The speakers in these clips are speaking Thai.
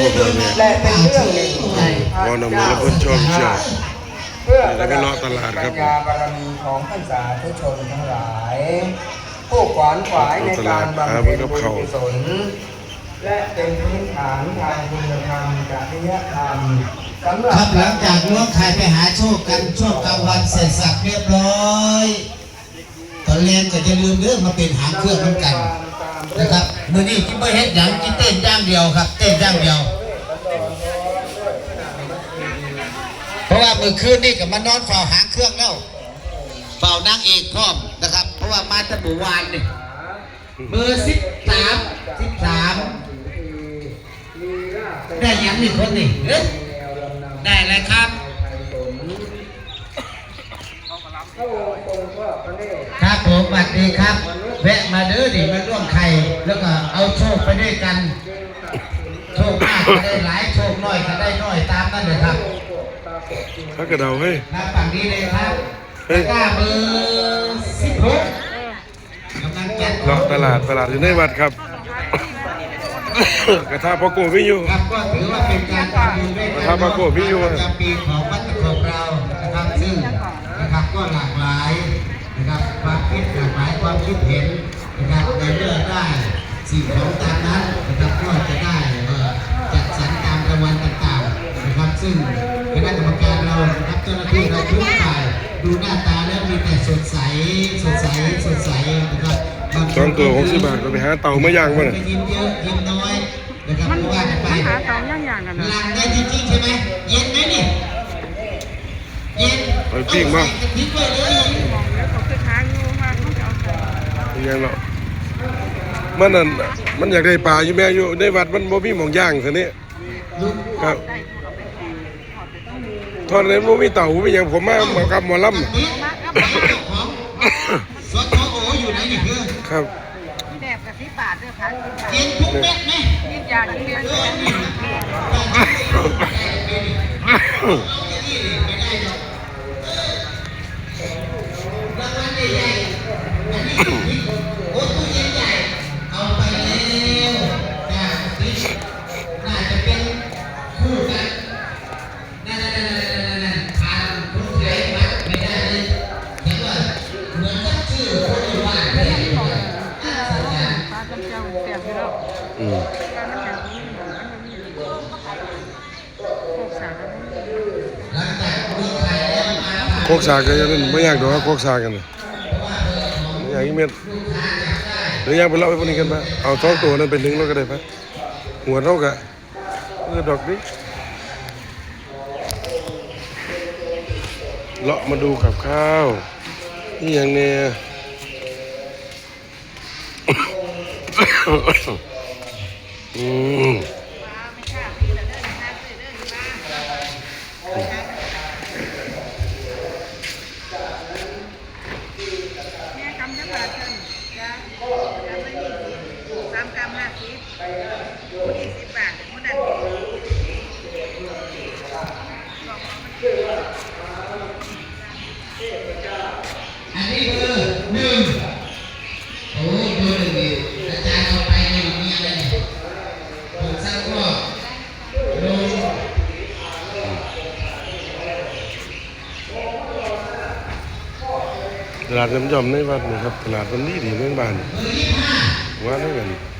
ผมเลยเนี่ยและเป็นเรื่องหนึ่งวอนออกมาแล้วเพิ่นชอบเชื่อเพื่อแล้วก็เลาะตลาดครับปัญญาบารมีของท่านสาธุชนทั้งหลายผู้ขวานขวายในการบำเพ็ญบุญกุศลและเป็นพื้นฐานทางคุณธรรมจริยธรรมสำหครัรับบหลังจากล้วงไข่ไปหาโชคกันช่วงกลางวันเสร็จสับเรียบร้อย ตอนเรียนก็จะลืมเรื่องมาเป็นหางเครื่องน้ำกัน นะครับมือนี้กินไม่เฮ็ดหยังกินเต้นย่างเดียวครับ เต้นย่างเดียว เพราะว่าเมื่อคืนนี่ก็มานอนเฝ้าหางเครื่องแล้วเฝ้านางเอกพร้อมนะครับ เพราะว่ามาตั้งแต่วานนี่เบอร์สิบสามสิบสามได้ยังนี่คนนี่ได้อะไรครับ ครับผมสวัสดีครับ แวะมาเด้อดิมาร่วมไข่แล้วก็เอาโชคไปด้วยกัน โชคมากก็ได้หลายโชคน้อยก็ได้น้อยตามนั่นเลยครับพักกระเดาเฮ้ยครับฝั่งนี้เลยครับเฮ้ยตะกร้าเบอร์สิบหกกำลังจัดเลาะตลาดตลาดอยู่ในวัดครับกระทะพ่อโกพี่อยู่ครับก็ถือว่าเป็นการทำบุญด้วยกันครับพระโกรธพี่อยู่ประจำปีของวัดตะของเรานะครับซึ่ง นะครับก็หลากหลายนะครับความคิดหลากหลายความคิดเห็นนะครับในเรื่องได้สิ่งของตามนั้นนะครับก็จะได้เอ่อจัดสรรตามรางวัลต่างๆนะครับซึ่งคณะกรรมการเรานะครับเจ้าหน้าที่เราทุกฝ่ายดูหน้าตาแล้วมีแต่สดใสสดใสสดใสนะครับบางคนสองตัว60บาทก็ไปหาเต่ามาย่างมาน่ะยิ้มเยอะยิ้มน้อยนะครับมันเพราะว่ากันไปมันหาสองอย่างอย่างกันนะหลังได้จริงๆใช่ไหมเย็นไหมนี่เย็น เอาจริงมั้ยเอาใส่กระติกไว้เลยมองแล้วเขาคือทางอยู่ว่าเขาจะเอาใส่ยังเนาะมันนั่นมันอยากได้ปลาอยู่แม่อยู่ในวัดมันบ่มีหมองย่างซะนี่ลุงครับทอดเลยบ่มีเต่าบ่มีหยังผมมามากับหมอลำนี่ของสดโออยู่ไหนนี่คือครับที่แดบกับที่บาทด้วยค่ะเย็นทุกเม็ดไหมที่ยางที่เลี้ยงเออนี่เอาอย่างนี้ คกสากก็ยังนั่นบ่อยากดอกโคกสากกันน่ะบ่อยากอีเม็ดหรืออยากไปเลาะไปพวกนี้กันมาเอาสองตัวนั้นเป็นหนึ่งแล้วก็ได้ปะหัวเท่ากับเออดอกนี้เลาะมาดูกับข้าวนี่อย่างเนี่ยอืม แม่กำจังหวัดเชิญจ้าจ้าไม่มีสามกำห้าสิบยี่สิบบาทมันนั่น อันนี้เบอหนึ่งโอ้เบอร์หนึ่งนี่อาจารย์เอาไปนี่มีอะไรเนี่ยผมสักรอบลงตลาดน้ำย่อมในวัดนี่ครับตลาดมันดีดีในบ้านว่าได้กันเอาไปบำรุงบำรุงพวกกระแบงขาเอาล้างเด้อเอาล้า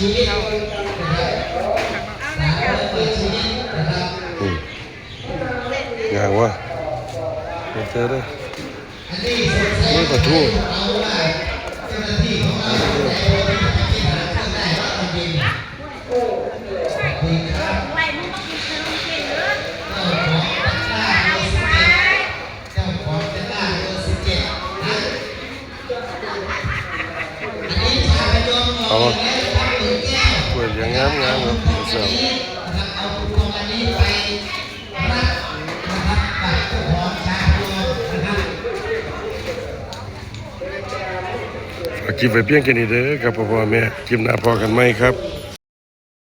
Ừ. Ngàn quá. Mình chơi đây. Mới có thua Vamos. กินไปเพี้ยงกินเชื้อมึงกินเยอะเอาเปิดอย่างงามงามครับเสือเอาคูปองอันนี้ไปรับนะครับกับเจ้าของชาโยมกคลิปไปเพียงแค่นี้เด้อครับพ่อพ่อแม่คลิปหน้าพอกันไหมครับ